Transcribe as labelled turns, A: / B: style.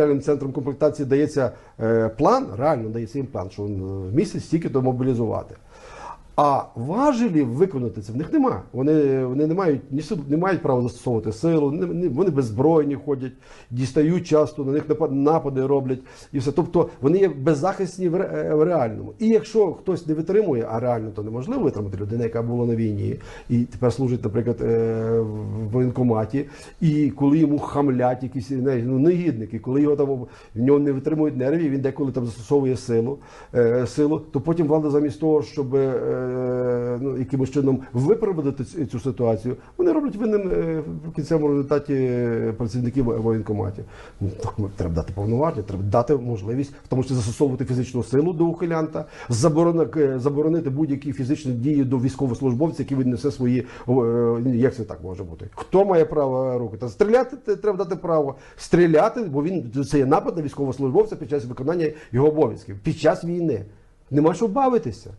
A: Реальним центром комплектації дається е, план, реально дається їм план, що він, е, в місяць стільки то мобілізувати. А важелів виконати це в них немає. Вони, вони не мають ні сил- не мають права застосовувати силу, не- не- вони беззбройні ходять, дістають часто, на них напад- напади роблять і все. Тобто вони є беззахисні в, ре- в реальному. І якщо хтось не витримує, а реально то неможливо витримати людина, яка була на війні і тепер служить, наприклад, е, в воєнкоматі, і коли йому хамлять якісь ну, негідники, коли його там в нього не витримують нервів, він деколи там застосовує силу, е, силу, то потім влада замість того, щоб е, ну, якимось чином виправдати ц- цю ситуацію, вони роблять винним е, в кінцевому результаті е, працівників воєнкоматів. Ну, так, ну, треба дати повноваження, треба дати можливість, в тому числі застосовувати фізичну силу до ухилянта, заборонити, е, будь-які фізичні дії до військовослужбовця, який віднесе свої. е, Як це так може бути? Хто має право руки? Та стріляти треба дати право. Стріляти, бо він це є напад на військовослужбовця під час виконання його обов'язків, під час війни. Нема що бавитися.